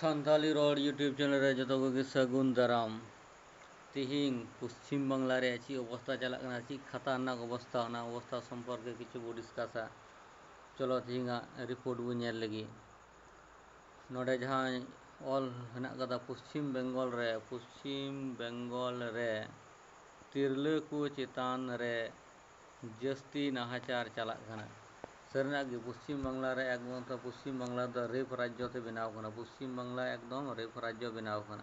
सानी rod YouTube channel जो सगुन दाराम तेहन पश्चिम बांगला ची अवस्था चलना ची खतरनाक अवस्था होना अवस्था सम्पर्क कि डिसकसा चलो तेहन रिपोर्ट बोल लगे ना जहाँ ऑल हेना पश्चिम बंगल रे पश्चिम बंगल रे को चितान रे जस्ती नाहाचार चलना ᱥᱟᱹᱨᱤᱱᱟᱜ ᱜᱮ ᱯᱚᱥᱪᱤᱢ ᱵᱟᱝᱞᱟ ᱨᱮ ᱮᱠᱢᱟᱛᱨᱚ ᱯᱚᱥᱪᱤᱢ ᱵᱟᱝᱞᱟ ᱫᱚ ᱨᱮᱯ ᱨᱟᱡᱽᱡᱚ ᱛᱮ ᱵᱮᱱᱟᱣ ᱟᱠᱟᱱᱟ ᱯᱚᱥᱪᱤᱢ ᱵᱟᱝᱞᱟ ᱮᱠᱫᱚᱢ ᱨᱮᱯ ᱨᱟᱡᱽᱡᱚ ᱵᱮᱱᱟᱣ ᱟᱠᱟᱱᱟ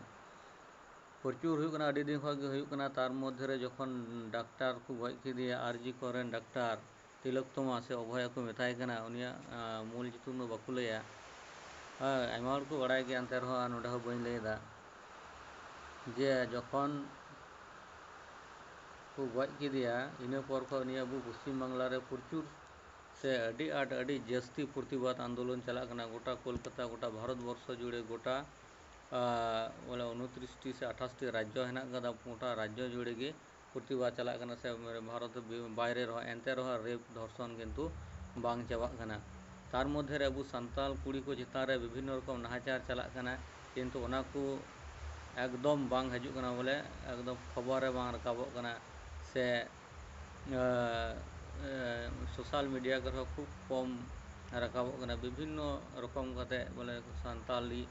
ᱯᱨᱚᱪᱩᱨ ᱦᱩᱭᱩᱜ ᱠᱟᱱᱟ ᱟᱹᱰᱤ ᱫᱤᱱ ᱠᱷᱚᱱ ᱜᱮ ᱦᱩᱭᱩᱜ ᱠᱟᱱᱟ ᱛᱟᱨ ᱢᱚᱫᱽᱫᱷᱮ ᱨᱮ ᱡᱚᱠᱷᱚᱱ ᱰᱟᱠᱛᱟᱨ ᱠᱚ ᱜᱚᱡ ᱠᱮᱫᱮᱭᱟ ᱟᱨᱡᱤ ᱠᱚᱨᱮᱱ ᱰᱟᱠᱛᱟᱨ ᱛᱤᱞᱚᱠᱛᱚᱢᱟ ᱥᱮ ᱚᱵᱷᱚᱭᱟ ᱠᱚ ᱢᱮᱛᱟᱭ ᱠᱟᱱᱟ ᱩᱱᱤᱭᱟᱜ ᱢᱩᱞ ᱧᱩᱛᱩᱢ ᱫᱚ ᱵᱟᱠᱚ ᱞᱟᱹᱭᱟ ᱟᱭᱢᱟ ᱦᱚᱲ ᱠᱚ ᱵᱟᱲᱟᱭ ᱜᱮᱭᱟ ᱮᱱᱛᱮ ᱨᱮᱦᱚᱸ ᱱᱚᱰᱮ ᱦᱚᱸ ᱵᱟᱹᱧ ᱞᱟᱹᱭ ᱮᱫᱟ ᱡᱮ ᱡᱚᱠᱷᱚᱱ ᱠᱚ ᱜᱚᱡ ᱠᱮᱫᱮᱭᱟ ᱤᱱᱟᱹ ᱯᱚᱨ ᱠᱷᱚᱱ ᱱᱤᱭᱟᱹ ᱟᱵᱚ ᱯᱚᱥᱪᱤᱢ ᱵᱟᱝᱞᱟ ᱨᱮ ᱯᱨᱚᱪᱩᱨ ᱥᱮ ᱟᱹᱰᱤ ᱟᱸᱴ ᱟᱹᱰᱤ ᱡᱟᱹᱥᱛᱤ ᱯᱨᱚᱛᱤᱵᱟᱫ ᱟᱱᱫᱳᱞᱚᱱ ᱪᱟᱞᱟᱜ ᱠᱟᱱᱟ ᱜᱚᱴᱟ ᱠᱳᱞᱠᱟᱛᱟ ᱜᱚᱴᱟ ᱵᱷᱟᱨᱚᱛ ᱵᱚᱨᱥᱚ ᱡᱩᱲᱮ ᱜᱚᱴᱟ ᱵᱚᱞᱮ ᱩᱱᱛᱨᱤᱥᱴᱤ ᱥᱮ ᱟᱴᱷᱟᱥᱴᱤ ᱨᱟᱡᱽᱡᱚ ᱦᱮᱱᱟᱜ ᱠᱟᱫᱟ ᱜᱚᱴᱟ ᱨᱟᱡᱽᱡᱚ ᱡᱩᱲᱮ ᱜᱮ ᱯᱨᱚᱛᱤᱵᱟᱫ ᱪᱟᱞᱟᱜ ᱠᱟᱱᱟ ᱥᱮ ᱵᱷᱟᱨᱚᱛ ᱵᱟᱭᱨᱮ ᱨᱮᱦᱚᱸ ᱮᱱᱛᱮ ᱨᱮᱦᱚᱸ ᱨᱮᱯ ᱫᱷᱚᱨᱥᱚᱱ ᱠᱤᱱᱛᱩ ᱵᱟᱝ ᱪᱟᱵᱟᱜ ᱠᱟᱱᱟ ᱛᱟᱨ ᱢᱚᱫᱽᱫᱷᱮ ᱨᱮ ᱟᱵᱚ ᱥᱟᱱᱛᱟᱞ ᱠᱩᱲᱤ ᱠᱚ ᱪᱮᱛᱟᱱ ᱨᱮ ᱵᱤᱵᱷᱤᱱᱱᱚ ᱨᱚᱠᱚᱢ ᱱᱟᱦᱟᱪᱟᱨ ᱪᱟᱞᱟᱜ ᱠᱟᱱᱟ ᱠᱤᱱᱛᱩ ᱚᱱᱟ ᱠᱚ ᱮᱠᱫᱚᱢ ᱵᱟᱝ ᱦᱤᱡᱩᱜ ᱠᱟᱱᱟ ᱵᱚᱞᱮ ᱮᱠᱫᱚᱢ ᱠᱷᱚᱵᱚᱨ ᱨᱮ ᱵᱟᱝ ᱨᱟᱠᱟᱵᱚᱜ ᱠᱟᱱᱟ ᱥᱮ ᱥᱳᱥᱟᱞ ᱢᱤᱰᱤᱭᱟ ᱠᱚᱨᱮ ᱦᱚᱸ ᱠᱷᱩᱵ ᱠᱚᱢ ᱨᱟᱠᱟᱵᱚᱜ ᱠᱟᱱᱟ ᱵᱤᱵᱷᱤᱱᱱᱚ ᱨᱚᱠᱚᱢ ᱠᱟᱛᱮ ᱵᱚᱞᱮ ᱥᱟᱱᱛᱟᱞᱤ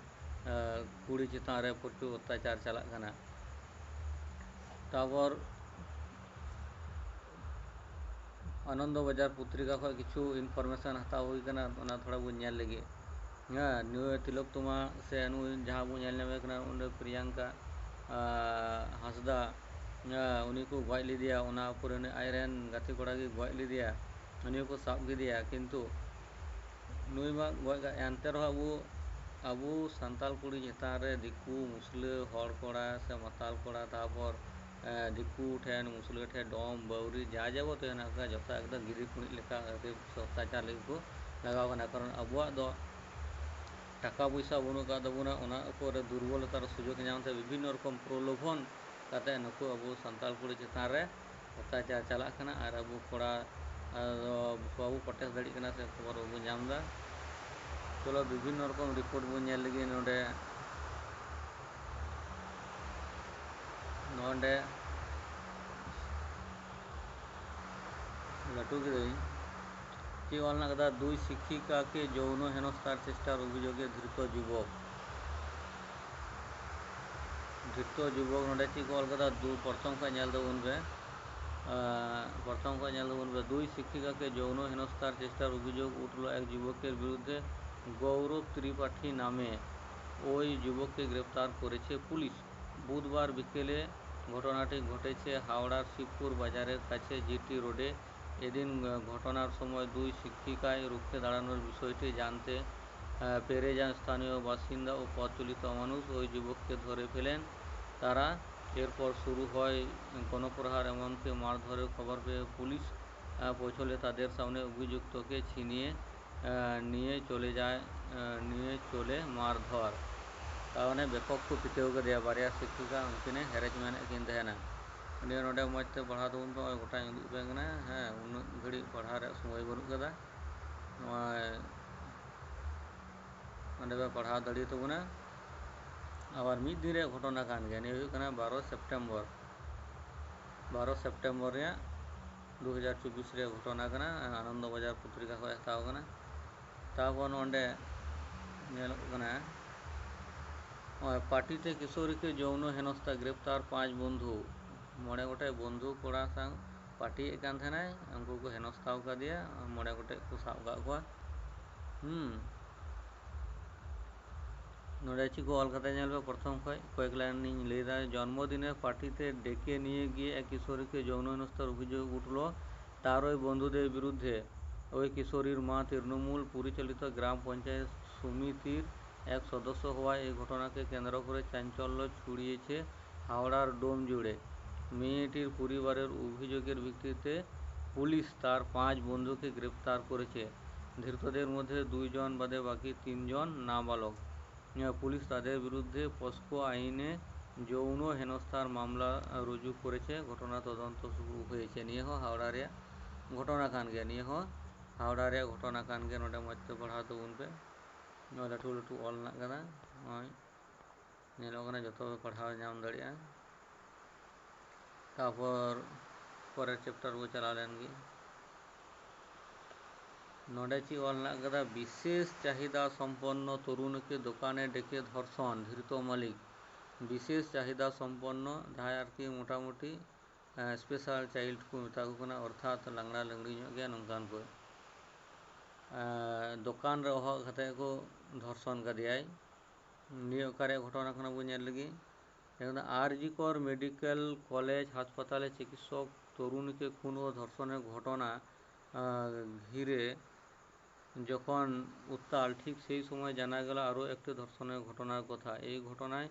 ᱠᱩᱲᱤ ᱪᱮᱛᱟᱱ ᱨᱮ ᱯᱨᱚᱪᱩᱨ ᱚᱛᱛᱟᱪᱟᱨ ᱪᱟᱞᱟᱜ ᱠᱟᱱᱟ ᱛᱟᱨᱯᱚᱨ आनंद बाजार पत्रिका खा किचु इनफरमेशन हता हुई थोड़ा बो नेल लगे हाँ नुए तिलक तुमा से जहाँ बो नेल प्रियंका हासदा गजे आयरन गति कड़ा गजेदा उन्हीं को सबगेदा किंतु नई मा गजे अब अब सानल कुड़ी चितानर दिकू मुसल कड़ा से मताल कड़ा तपर दिकू ठेन मुसल ठे डम बाउरी जा तो जब तेना जो गिरी कुड़ी अत्याचार लगे को लगवा कारण अब टाका पैसा बनू का दुर्बलता सूझ विभिन्न रकम प्रलोभन अब सानल कुड़ी चितान अत्याचार चलना और अब कड़ा कटे दड़ीना से खबर बाम चलो विभिन्न रकम रिपोर्ट बोल ना लटू कि चीज़ दुई शिक्षिका के जौन हेनस्थार चेष्टार अभिगे धृत युवक ᱡᱷᱚᱛᱚ ᱡᱩᱵᱚᱠ ᱱᱚᱰᱮ ᱪᱮᱫ ᱠᱚ ᱚᱞ ᱠᱟᱫᱟ ᱫᱩ ᱯᱨᱚᱛᱷᱚᱢ ᱠᱷᱚᱱ ᱧᱮᱞ বলবে দুই শিক্ষিকাকে যৌন হেনস্থার চেষ্টার অভিযোগ উঠল এক যুবকের বিরুদ্ধে গৌরব ত্রিপাঠী নামে ওই যুবককে গ্রেপ্তার করেছে পুলিশ বুধবার বিকেলে ঘটনাটি ঘটেছে হাওড়ার শিবপুর বাজারের কাছে জিটি রোডে এদিন ঘটনার সময় দুই শিক্ষিকায় রুখে দাঁড়ানোর বিষয়টি জানতে পেরে যান স্থানীয় বাসিন্দা ও প্রচলিত মানুষ ওই যুবককে ধরে ফেলেন তারা এরপর শুরু হয় গণপ্রহার এমনকি মারধরের খবর পেয়ে পুলিশ পৌঁছলে তাদের সামনে অভিযুক্তকে ছিনিয়ে নিয়ে চলে যায় নিয়ে চলে মারধর ಕಾರಣ ಬೆಕ್ಕೂ ಪಿತಿಯೋಗದ ಬಾರ್ಯ ಶಿಕ್ಷಕ ಉಂಕಿನ ಹೆರಜ್ ಮೇನಕಿನ ತೇನ ᱩᱱᱤ ᱱᱚᱰᱮ ᱢᱚᱡᱽᱛᱮ ᱯᱟᱲᱦᱟᱣ ᱛᱟᱵᱚᱱ ᱯᱮ ᱱᱚᱜᱼᱚᱭ ᱜᱚᱴᱟᱧ ᱩᱫᱩᱜ ᱟᱯᱮ ᱠᱟᱱᱟ ᱦᱮᱸ ᱩᱱᱟᱹᱜ ᱜᱷᱟᱹᱲᱤᱡ ᱯᱟᱲᱦᱟᱣ ᱨᱮᱭᱟᱜ ᱥᱚᱢᱚᱭ ᱵᱟᱹᱱᱩᱜ ᱠᱟᱫᱟ ᱱᱚᱜᱼᱚᱭ ᱱᱚᱰᱮ ᱯᱮ ᱯᱟᱲᱦᱟᱣ ᱫᱟᱲᱮᱭᱟᱛᱟᱵᱚᱱᱟ আভার মিধিরে ঘটনা কান গে নি হুকনা 12 সেপ্টেম্বর 12 সেপ্টেম্বর রে 2024 রে ঘটনা কান আ আনন্দ বাজার পত্রিকা খয়তাও কান তাব নন্ডে মেলক কান এ পার্টি তে কিশোৰিকৈ জৌনো হেনস্তা গ্রেফতার পাঁচ বন্ধু মড়ে গটৈ বন্ধু কোড়া সং পার্টি এ কানছনাই উনকোকো হেনস্তাও কা দিয়া মড়ে গটৈ কুছাও কা গো হম নরাচিকো কলকাতায় জন্মে প্রথম কয়েক লাইন লীরা জন্মদিনের পার্টিতে ডেকে নিয়ে গিয়ে এক কিশোরীকে যৌন হেনস্থার অভিযোগ উঠল তার ওই বন্ধুদের বিরুদ্ধে ওই কিশোরীর মা তৃণমূল পরিচালিত গ্রাম পঞ্চায়েত সমিতির এক সদস্য হওয়ায় এই ঘটনাকে কেন্দ্র করে চাঞ্চল্য ছড়িয়েছে হাওড়ার ডোম জুড়ে মেয়েটির পরিবারের অভিযোগের ভিত্তিতে পুলিশ তার পাঁচ বন্ধুকে গ্রেপ্তার করেছে ধৃতদের মধ্যে দুইজন বাদে বাকি তিনজন নাবালক নয় পুলিশ আদে বিরুদ্ধে পক্ষ আইনে জৌনো হেনোস্তার মামলা রুজু করেছে ঘটনা তদন্ত শুরু হয়েছে নিহ হাওড়া রে ঘটনাখান কে নিহ হাওড়া রে ঘটনাখান কে নটা মোচ্চ বাড়াও দুন পে নয় লটু লটু অল না গানা নয় নি ল গানা যত পড়াও নাম দড়িয়া তারপর পরের চ্যাপ্টার ও চালালেন কি নডাচি অলনা গদা বিশেষ चाहिदा संपन्न তরুণকে দোকানে দেখে ধর্ষণহিত মালিক বিশেষ चाहिदा संपन्न ধায়ার কি মোটামুটি স্পেশাল চাইল্ড তাকুকনা অর্থাৎ লঙ্গড়া লঙ্গড়ি নগানকো দোকান রে ওহ কথা কো ধর্ষণ গদাই নিওকারে ঘটনাখন বুনি লাগি যেডা আর জি কো আর মেডিকেল কলেজ হাসপাতালে চিকিৎসক তরুণকে কোনা ধর্ষণের ঘটনা ঘিরে যখন উত্তাল ঠিক সেই সময় জানা গেল আরও একটি ধর্ষণের ঘটনার কথা এই ঘটনায়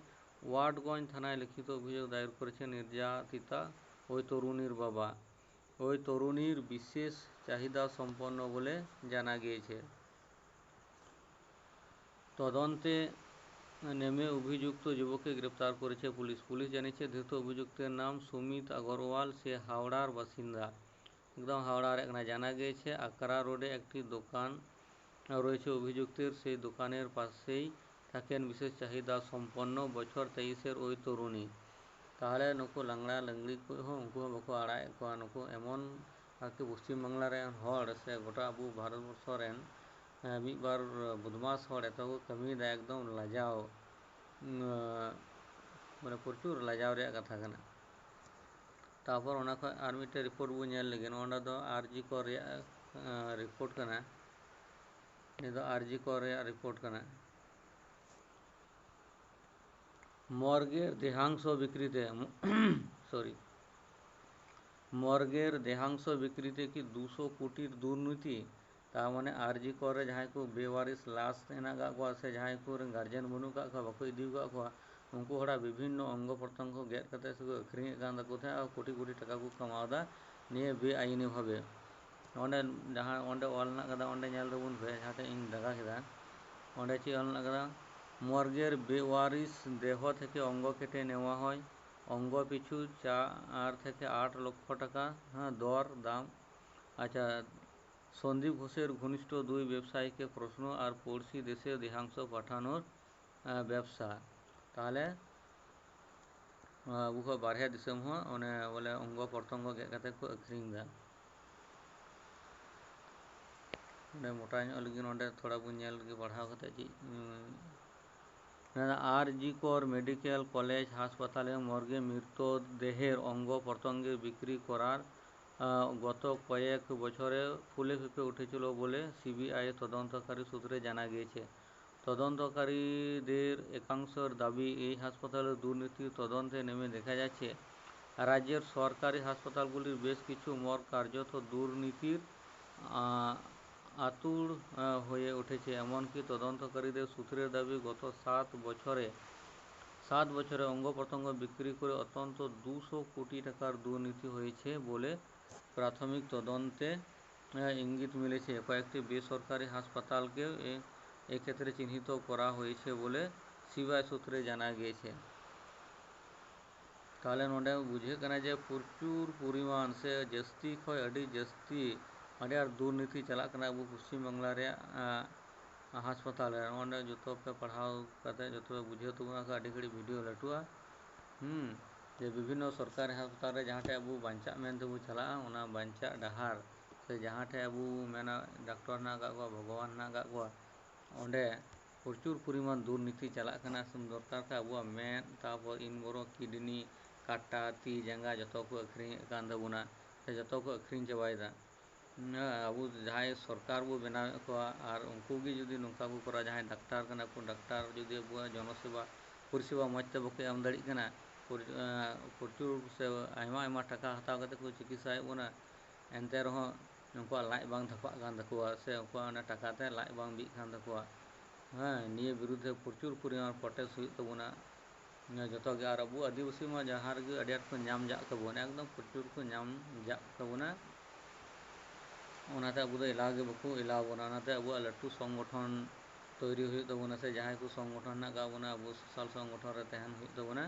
ওয়ার্ডগঞ্জ থানায় লিখিত অভিযোগ দায়ের করেছে নির্যাতিতা ওই তরুণীর বাবা ওই তরুণীর বিশেষ চাহিদা সম্পন্ন বলে জানা গিয়েছে তদন্তে নেমে অভিযুক্ত যুবককে গ্রেপ্তার করেছে পুলিশ পুলিশ জানিয়েছে ধৃত অভিযুক্তের নাম সুমিত আগরওয়াল সে হাওড়ার বাসিন্দা একদম হাওড়ার এক না জানা গিয়েছে আকরা রোডে একটি দোকান আৰু আছে অভিযুক্তৰ সেই দোকানৰ পাছতেই থাকে বিশেষ চাহিতা সম্পৰ্ণ বছৰ 23ৰ ঐ তৰুণী। তহলে নোকু লংড়া লংডী কো হ' উংকুৱ মক আড়াই কো নোকু এমোন আকী পশ্চিম বংগলাৰ হ'ৰ সে গটা আবু ভাৰতবর্ষৰেন এবিবাৰ হ্যাঁ, বুধমাস হ'ৰ এটাকো কমি দা একদম লাজাও মৰা মানে পটুৰ লাজাও ৰে কথা কেনে। তাৰ পৰা ওনাকৈ আৰমিটে ৰিপৰ্ট বু নেল লাগি ন'ওঁনা দ' আৰজি কো ৰে ৰিপৰ্ট কৰা না। ᱱᱮᱫᱚ আর জি কোর રે રિપોર્ટ কৰা মৰ্গৰ দেহাংশ অবিক্ৰিতেম সৰি মৰ্গৰ দেহাংশ অবিক্ৰিতে কি 200 কোটিৰ দুৰ্নীতি তাৰ মানে আর জি কোর ৰে জহাইকৈ বেৱাৰিস লাষ্ট এনাগা গোৱাছে জহাইকৈ গৰ্জন বনুকাক কোৱা ইদিউকাক কোৱা উнку হড়া বিভিন্ন অঙ্গপৰতাংক গেৰ কৰাত সেইখিনিহে গান্দক থৈ আৰু কোটি কোটি টকা কমাওদা নিয়া বেআইনীভাৱে নোন দে যাহা ওন দে অল না গাদা ওন দে ন্যায়ল দবুন ফে যাহা তে ইন দগা গাদা ওন দে চি অল না গাদা মর্গের বেওয়ারিস দেহ থেকে অঙ্গ কেটে নেওয়া হয় অঙ্গ পিছু যা আর থেকে 8 লক্ষ টাকা হা দর দাম আচ্ছা সন্দীপ ঘোষের ঘনিষ্ঠ দুই ব্যবসায়ী কে প্রশ্ন আর পূর্বসী দেশে আংশ পঠানোর ব্যবসা তাহলে বহো বাড়িয়া দিশম হয় ওনে ওলে অঙ্গ প্রতঙ্গ কেটে কাতে কো আখরিং দা ᱚᱸᱰᱮ ᱢᱚᱴᱟ ᱧᱚᱜ ᱞᱟᱹᱜᱤᱫ ᱚᱸᱰᱮ ᱛᱷᱚᱲᱟ ᱵᱚᱱ ᱧᱮᱞ ᱞᱮᱜᱮ ᱯᱟᱲᱦᱟᱣ ᱠᱟᱛᱮ ᱪᱮᱫ আর জি কর মেডিকেল কলেজ হাসপাতালে মর্গে মৃতদেহের অঙ্গ প্রত্যঙ্গে বিক্রি করার গত কয়েক বছরে ফুলে ফেঁপে উঠেছিল বলে সিবিআই তদন্তকারী সূত্রে জানা গিয়েছে তদন্তকারীদের একাংশের দাবি এই হাসপাতালের দুর্নীতি তদন্তে নেমে দেখা যাচ্ছে রাজ্যের সরকারি হাসপাতালগুলির বেশ কিছু মর কার্যত দুর্নীতির আতুর হয়ে উঠেছে এমনকি তদন্তকারীদের সূত্রের দাবি গত সাত বছরে সাত বছরে অঙ্গ প্রত্যঙ্গ বিক্রি করে অত্যন্ত দুশো কোটি টাকার দুর্নীতি হয়েছে বলে প্রাথমিক তদন্তে ইঙ্গিত মিলেছে কয়েকটি বেসরকারি হাসপাতালকেও এক্ষেত্রে চিহ্নিত করা হয়েছে বলে সিবিআই সূত্রে জানা গিয়েছে তাহলে নোডে বুঝে কেনা যে প্রচুর পরিমাণ সে জস্তি খয় আডি জস্তি ᱟᱹᱰᱤ ᱟᱨ ᱫᱩᱨᱱᱤᱛᱤ ᱪᱟᱞᱟᱜ ᱠᱟᱱᱟ ᱟᱵᱚ ᱯᱚᱥᱪᱤᱢ ᱵᱟᱝᱞᱟ ᱨᱮᱭᱟᱜ ᱦᱟᱥᱯᱟᱛᱟᱞ ᱨᱮ ᱱᱚᱸᱰᱮ ᱡᱚᱛᱚ ᱯᱮ ᱯᱟᱲᱦᱟᱣ ᱠᱟᱛᱮᱫ ᱡᱚᱛᱚ ᱯᱮ ᱵᱩᱡᱷᱟᱹᱣ ᱛᱟᱵᱚᱱᱟ ᱟᱹᱰᱤ ᱜᱷᱟᱹᱲᱤᱡ ᱵᱷᱤᱰᱤᱭᱳ ᱞᱟᱹᱴᱩᱜᱼᱟ ᱦᱩᱸ ᱡᱮ ᱵᱤᱵᱷᱤᱱᱱᱚ ᱥᱚᱨᱠᱟᱨᱤ ᱦᱟᱥᱯᱟᱛᱟᱞ ᱨᱮ ᱡᱟᱦᱟᱸ ᱴᱷᱮᱡ ᱟᱵᱚ ᱵᱟᱧᱪᱟᱜ ᱢᱮᱱ ᱛᱮᱵᱚ ᱪᱟᱞᱟᱜᱼᱟ ᱚᱱᱟ ᱵᱟᱧᱪᱟᱜ ᱰᱟᱦᱟᱨ ᱥᱮ ᱡᱟᱦᱟᱸ ᱴᱷᱮᱡ ᱟᱵᱚ ᱢᱮᱱᱟ ᱰᱟᱠᱴᱚᱨ ᱦᱮᱱᱟᱜ ᱟᱠᱟᱫ ᱠᱚᱣᱟ ᱵᱷᱚᱜᱚᱵᱟᱱ ᱦᱮᱱᱟᱜ ᱟᱠᱟᱫ ᱠᱚᱣᱟ ᱚᱸᱰᱮ ᱯᱨᱚᱪᱩᱨ ᱯᱚᱨᱤᱢᱟᱱ ᱫᱩᱨᱱᱤᱛᱤ ᱪᱟᱞᱟᱜ ᱠᱟᱱᱟ ᱥᱮ ᱫᱚᱨᱠᱟᱨ ᱠᱟᱱ ᱟᱵᱚᱣᱟᱜ ᱢᱮᱫ ᱛᱟᱨᱯᱚᱨ ᱤᱱᱵᱚᱨᱚ ᱠᱤᱰᱱᱤ ᱠᱟᱴᱟ ᱛᱤ ᱡᱟᱸᱜᱟ ᱡᱚᱛᱚ ᱠᱚ ᱟᱹᱠᱷᱨᱤᱧᱮᱫ ᱠᱟᱱ ᱛᱟᱵᱚᱱᱟ ᱥᱮ ᱡᱚᱛᱚ ᱠᱚ ᱟᱹᱠᱷᱨᱤᱧ ᱪᱟᱵᱟᱭᱮᱫᱟ सरकार बो बना को और उनको जुदी नौका को डाक्टर डाक्टर जो अब जनसेवा परिसेवा मजते बो एम दाड़ना प्रचुर से आम टाका हत्या करते चिकित्सा बोना एनते रहा लाइ बा धपा से टाकते लाइ बा बिुदे प्रचुर परिमाण प्रटेस होना जो अब आदिवासी जहाँ आडेट को नाम जाबन एकदम प्रचुर को नाम जाबना ওনাতে আবুৰ ইলাৱে বকু ইলাৱে ওনাতে আবু লট্টু সংগঠন তৈৰি হৈ যোৱনাছে জহাইক সংগঠন না গাবনা আবু সচৰ সমাজ সংগঠনৰে তেহে น হৈ যোৱনা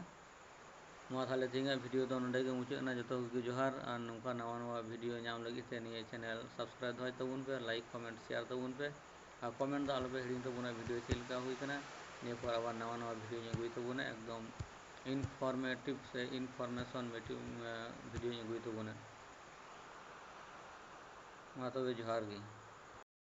মোৱা থালে জিংগা ভিডিঅ' দনৰ ডেগে মুচনা যতোকি জোহাৰ আৰু নংকা নৱা ভিডিঅ' নাম লাগিছে নিয়া চেনেল সাবস্ক্রাইব হয় তউন বে লাইক কমেন্ট শেয়ার তউন বে আৰু কমেন্ট দালো বে হৰি যোৱনা ভিডিঅ' চিলতা হৈ গৈকনা নিয়া পৰ আৰু নৱা নৱা ভিডিঅ' নি গৈ তউনা একদম ইনফৰমেটিভ সে ইনফৰমেচনমেটিভ ভিডিঅ' নি গৈ তউনা माता तो झार गई